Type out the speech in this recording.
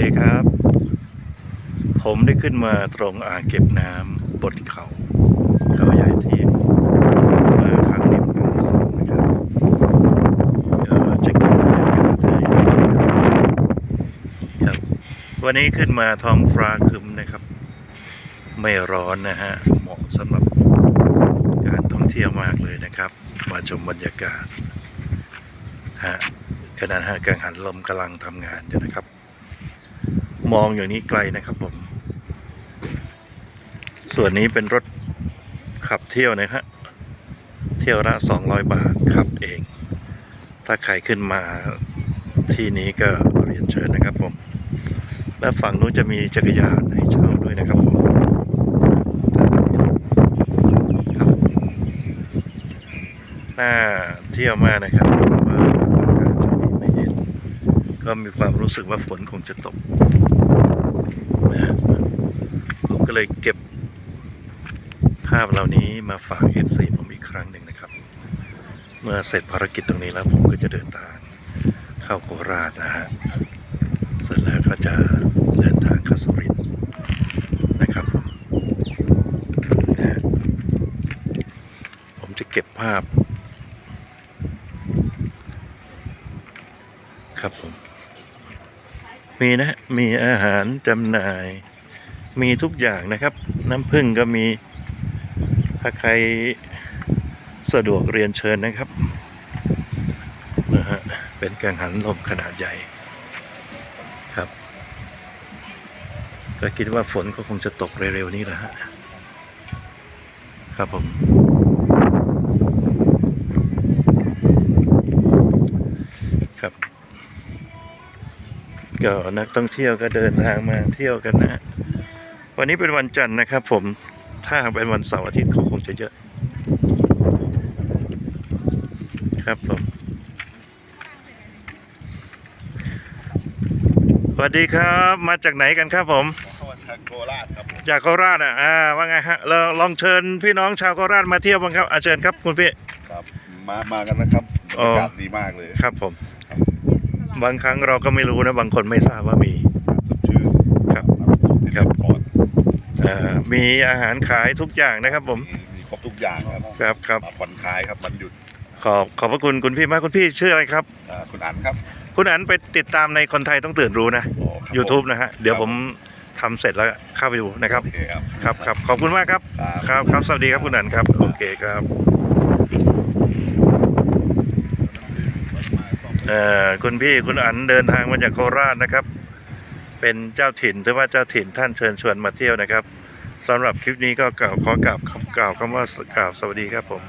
ดีครับ ผมได้ขึ้นมาตรงอ่างเก็บน้ำบนเขา เขาใหญ่ที่มาครั้งนี้เป็นที่สองนะครับเดี๋ยวจะเก็บบรรยากาศให้ครับ วันนี้ขึ้นมาท้องฟ้าครึมนะครับ ไม่ร้อนนะฮะ เหมาะสำหรับการท่องเที่ยวมากเลยนะครับ มาชมบรรยากาศฮะขณะฮะกังหันลมกำลังทำงานอยู่นะครับ มองอย่างนี้ไกลนะครับผม ส่วนนี้เป็นรถขับเที่ยวนะฮะ เที่ยวละ200 บาทขับเอง ถ้าใครขึ้นมาที่นี้ก็เรียนเชิญนะครับผม และฝั่งนู้นจะมีจักรยานให้เช่าด้วยนะครับผมน่าเที่ยวมากนะครับเพราะว่าอากาศจะไม่เย็น ก็มีความรู้สึกว่าฝนคงจะตกนะฮะผมก็เลยเก็บภาพเหล่านี้มาฝาก FC ผมอีกครั้งหนึ่งนะครับ เมื่อเสร็จภารกิจตรงนี้แล้วผมก็จะเดินทางเข้าโคราชนะฮะเสร็จแล้วก็จะเดินทางเข้าสุรินทร์นะครับผมนะผมจะเก็บภาพครับผม มีนะ มีอาหารจำหน่าย มีทุกอย่างนะครับ น้ำผึ้งก็มี ถ้าใครสะดวกเรียนเชิญนะครับนะฮะเป็นกังหันลมขนาดใหญ่ครับ ก็คิดว่าฝนก็คงจะตกเร็วๆนี้แหละฮะครับผม ครับ ก็นักท่องเที่ยวก็เดินทางมาเที่ยวกันนะฮะวันนี้เป็นวันจันทร์นะครับ ผมถ้าเป็นวันเสาร์อาทิตย์เขาคงจะเยอะ ครับผมสวัสดีครับ มาจากไหนกันครับผมเข้ามาทางโคราชครับผมจากโคราชอะอ่าว่าไงฮะเราลองเชิญพี่น้องชาวโคราชมาเที่ยวบ้างครับอาเชิญครับคุณพี่ครับมามากันนะครับบรอ๋อรยากาศดีมากเลยครับผม บางครั้งเราก็ไม่รู้นะ บางคนไม่ทราบว่ามีสดชื่นครับน้ำซุปที่ครับเข้มข้นอ่ามีอาหารขายทุกอย่างนะครับ ผมมีมีครบทุกอย่างครับครับครับมาผ่อนคลายครับวันหยุดขอบขอบพระคุณคุณพี่มากคุณพี่ชื่ออะไรครับอ่าคุณอันครับ คุณอันไปติดตามในคนไทยต้องตื่นรู้นะ โอ้ครับ YouTube ผมนะฮะเดี๋ยวผมทำเสร็จแล้วเข้าไปดูนะครับ โอเคครับ ครับครับขอบคุณมากครับ ครับ ครับครับสวัสดีครับคุณอันครับ โอเคครับ เอ่อคุณพี่คุณอันเดินทางมาจากโคราชนะครับ เป็นเจ้าถิ่นถือว่าเจ้าถิ่นท่านเชิญชวนมาเที่ยวนะครับสำหรับคลิปนี้ก็กล่าวขอกล่าวคำกล่าวคำว่ากล่าวสวัสดีครับผม